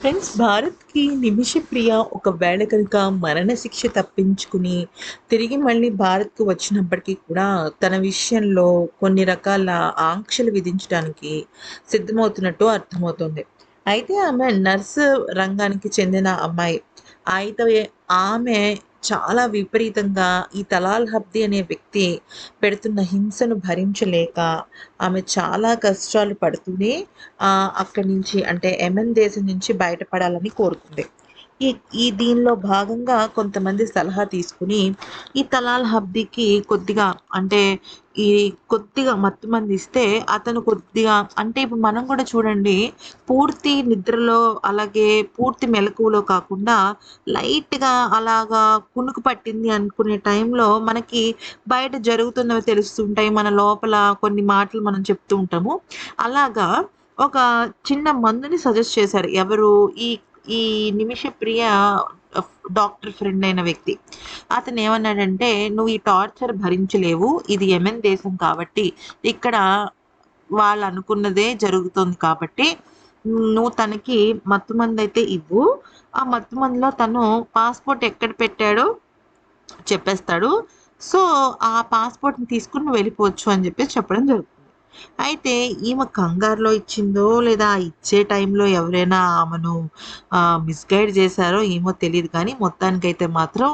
Friends భారత్కి నిమిషప్రియ ఒకవేళ కనుక మరణశిక్ష తప్పించుకుని తిరిగి మళ్ళీ భారత్కు వచ్చినప్పటికీ కూడా తన విషయంలో కొన్ని రకాల ఆంక్షలు విధించడానికి సిద్ధమవుతున్నట్టు అర్థమవుతుంది. అయితే ఆమె నర్సు రంగానికి చెందిన అమ్మాయి. అయితే ఆమె చాలా విపరీతంగా ఈ తలాల్ హబ్ది అనే వ్యక్తి పెడుతున్న హింసను భరించలేక ఆమె చాలా కష్టాలు పడుతూనే అక్కడి నుంచి అంటే ఎమెన్ దేశం నుంచి బయటపడాలని కోరుకుంది. ఈ ఈ దీనిలో భాగంగా కొంతమంది సలహా తీసుకుని ఈ తలాల్ హబ్దీకి కొద్దిగా అంటే ఈ కొద్దిగా మత్తు మంది ఇస్తే అతను కొద్దిగా అంటే ఇప్పుడు మనం కూడా చూడండి పూర్తి నిద్రలో అలాగే పూర్తి మెలకువలో కాకుండా లైట్గా అలాగా కునుకు పట్టింది అనుకునే టైంలో మనకి బయట జరుగుతున్నవి తెలుస్తుంటాయి మన లోపల కొన్ని మాటలు మనం చెప్తూ ఉంటాము. అలాగా ఒక చిన్న మందుని సజెస్ట్ చేశారు. ఎవరు ఈ ఈ నిమిష ప్రియ డాక్టర్ ఫ్రెండ్ అయిన వ్యక్తి. అతను ఏమన్నాడంటే నువ్వు ఈ టార్చర్ భరించలేవు. ఇది యమెన్ దేశం కాబట్టి ఇక్కడ వాళ్ళు అనుకున్నదే జరుగుతుంది కాబట్టి నువ్వు తనకి మత్తు మంది అయితే ఇవ్వు. ఆ మత్తు మందులో తను పాస్పోర్ట్ ఎక్కడ పెట్టాడో చెప్పేస్తాడు. సో ఆ పాస్పోర్ట్ని తీసుకుని వెళ్ళిపోవచ్చు అని చెప్పేసి చెప్పడం జరుగుతుంది అయితే ఈమె కంగారులో ఇచ్చిందో లేదా ఇచ్చే టైంలో ఎవరైనా ఆమెను మిస్గైడ్ చేశారో ఏమో తెలియదు కానీ మొత్తానికైతే మాత్రం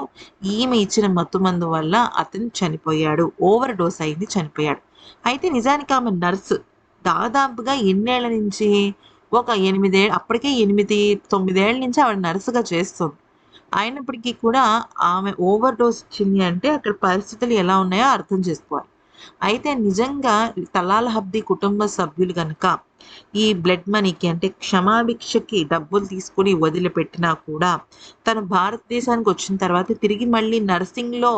ఈమె ఇచ్చిన మత్తు మందు వల్ల అతను చనిపోయాడు. ఓవర్ డోస్ అయింది చనిపోయాడు. అయితే నిజానికి ఆమె నర్సు దాదాపుగా ఎన్నేళ్ళ నుంచి ఒక ఎనిమిదేళ్ళు అప్పటికే ఎనిమిది తొమ్మిదేళ్ళ నుంచి ఆవిడ నర్సుగా చేస్తుంది. అయినప్పటికీ కూడా ఆమె ఓవర్ డోస్ ఇచ్చింది అంటే అక్కడ పరిస్థితులు ఎలా ఉన్నాయో అర్థం చేసుకోవాలి. అయితే నిజంగా తలాల హబ్ది కుటుంబ సభ్యులు కనుక ఈ బ్లడ్ మనీకి అంటే క్షమాభిక్షకి డబ్బులు తీసుకుని వదిలిపెట్టినా కూడా తను భారతదేశానికి వచ్చిన తర్వాత తిరిగి మళ్ళీ నర్సింగ్లో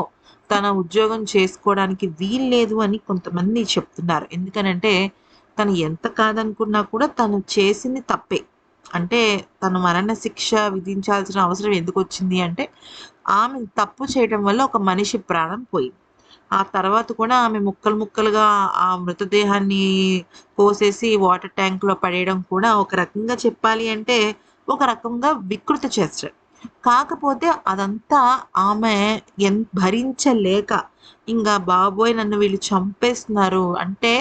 తన ఉద్యోగం చేసుకోవడానికి వీల్లేదు అని కొంతమంది చెప్తున్నారు. ఎందుకనంటే తను ఎంత కాదనుకున్నా కూడా తను చేసింది తప్పే. అంటే తను మరణ శిక్ష విధించాల్సిన అవసరం ఎందుకు వచ్చింది అంటే ఆమె తప్పు చేయడం వల్ల ఒక మనిషి ప్రాణం పోయింది. ఆ తర్వాత కూడా ఆమె ముక్కలు ముక్కలుగా ఆ మృతదేహాన్ని కోసేసి వాటర్ ట్యాంక్లో పడేయడం కూడా ఒక రకంగా చెప్పాలి అంటే ఒక రకంగా వికృత చేస్తారు కాకపోతే అదంతా ఆమె ఎన్ భరించలేక ఇంకా బాబోయ్ నన్ను వీళ్ళు చంపేస్తున్నారు. అంటే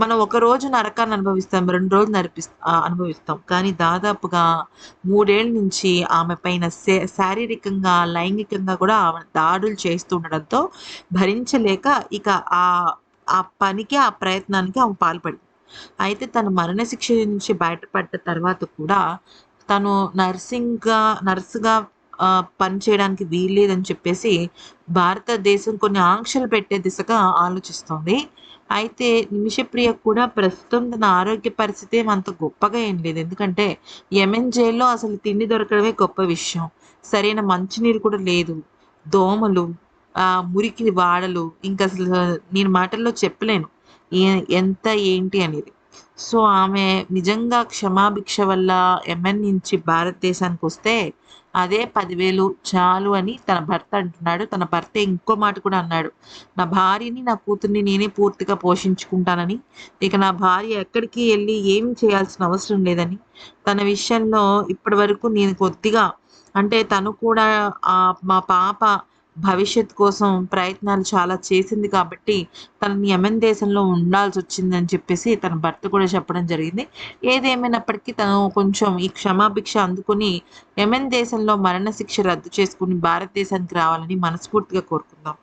మనం ఒక రోజు నరకాన్ని అనుభవిస్తాం రెండు రోజులు నరిపి అనుభవిస్తాం. కానీ దాదాపుగా మూడేళ్ళ నుంచి ఆమె పైన శారీరకంగా లైంగికంగా కూడా ఆమె దాడులు చేస్తూ ఉండడంతో భరించలేక ఇక ఆ ఆ పనికి ఆ ప్రయత్నానికి ఆమె పాల్పడింది. అయితే తను మరణశిక్ష నుంచి బయటపడ్డ తర్వాత కూడా తను నర్సింగ్గా నర్సుగా పని చేయడానికి వీల్లేదని చెప్పేసి భారతదేశం కొన్ని ఆంక్షలు పెట్టే దిశగా ఆలోచిస్తోంది. అయితే నిమిషప్రియ కూడా ప్రస్తుతం తన ఆరోగ్య పరిస్థితి అంత గొప్పగా ఏం లేదు. ఎందుకంటే యమెన్ జైల్లో అసలు తిండి దొరకడమే గొప్ప విషయం. సరైన మంచినీరు కూడా లేదు. దోమలు ఆ మురికి వాడలు ఇంకా అసలు నేను మాటల్లో చెప్పలేను. ఎంత ఏంటి అనేది. సో ఆమె నిజంగా క్షమాభిక్ష వల్ల ఎంఎన్ నుంచి భారతదేశానికి వస్తే అదే పదివేలు చాలు అని తన భర్త అంటున్నాడు. తన భర్త ఇంకో మాట కూడా అన్నాడు. నా భార్యని నా కూతుర్ని నేనే పూర్తిగా పోషించుకుంటానని. ఇక నా భార్య ఎక్కడికి వెళ్ళి ఏం చేయాల్సిన అవసరం లేదని. తన విషయంలో ఇప్పటి వరకు నేను కొద్దిగా అంటే తను కూడా మా పాప భవిష్యత్ కోసం ప్రయత్నాలు చాలా చేసింది కాబట్టి తనని యమెన్ దేశంలో ఉండాల్సి వచ్చిందని చెప్పేసి తన భర్త కూడా చెప్పడం జరిగింది. ఏదేమైనప్పటికీ తను కొంచెం ఈ క్షమాభిక్ష అందుకుని యమెన్ దేశంలో మరణశిక్ష రద్దు చేసుకుని భారతదేశానికి రావాలని మనస్ఫూర్తిగా కోరుకుందాం.